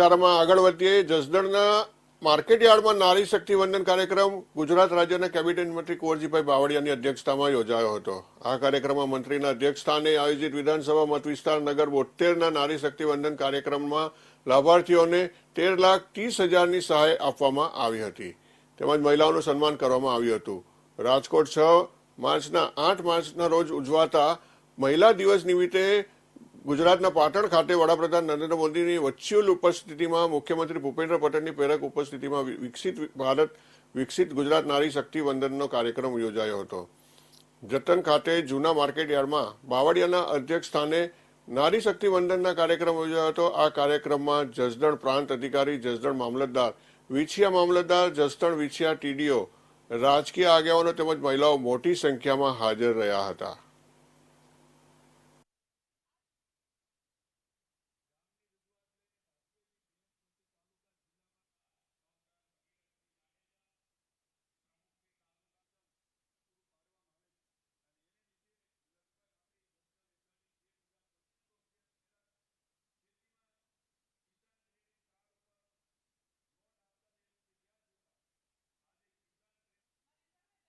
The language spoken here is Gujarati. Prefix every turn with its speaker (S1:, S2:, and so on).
S1: સમાચારમાં આગળ વધીએ, જસદણના માર્કેટ યાર્ડમાં નારી શક્તિ વંદન કાર્યક્રમ ગુજરાત રાજ્યના કેબિનેટ મંત્રી કુંવરજીભાઈ બાવળિયાની અધ્યક્ષતામાં યોજાયો હતો. આ કાર્યક્રમમાં મંત્રીના અધ્યક્ષસ્થાને આયોજિત વિધાનસભા મતવિસ્તાર નગર બોતેરના નારી શક્તિ વંદન કાર્યક્રમમાં લાભાર્થીઓને તેર લાખ ત્રીસ હજારની સહાય આપવામાં આવી હતી. તેમજ મહિલાઓનું સન્માન કરવામાં આવ્યું હતું. રાજકોટ છ, માર્ચના આઠ માર્ચના રોજ ઉજવાતા મહિલા દિવસ નિમિત્તે ગુજરાતના પાટણ ખાતે વડાપ્રધાન નરેન્દ્ર મોદીની વર્ચ્યુઅલ ઉપસ્થિતિમાં મુખ્યમંત્રી ભૂપેન્દ્ર પટેલની પ્રેરક ઉપસ્થિતિમાં વિકસિત ભારત વિકસિત ગુજરાત નારી શક્તિ વંદનનો કાર્યક્રમ યોજાયો હતો. જતન ખાતે જૂના માર્કેટ યાર્ડમાં બાવળિયાના અધ્યક્ષ સ્થાને નારી શક્તિ વંદનના કાર્યક્રમ યોજાયો હતો. આ કાર્યક્રમમાં જસદણ પ્રાંત અધિકારી, જસદણ મામલતદાર, વિછિયા મામલતદાર, જસદણ વિછિયા ટીડીઓ, રાજકીય આગેવાનો તેમજ મહિલાઓ મોટી સંખ્યામાં હાજર રહ્યા હતા.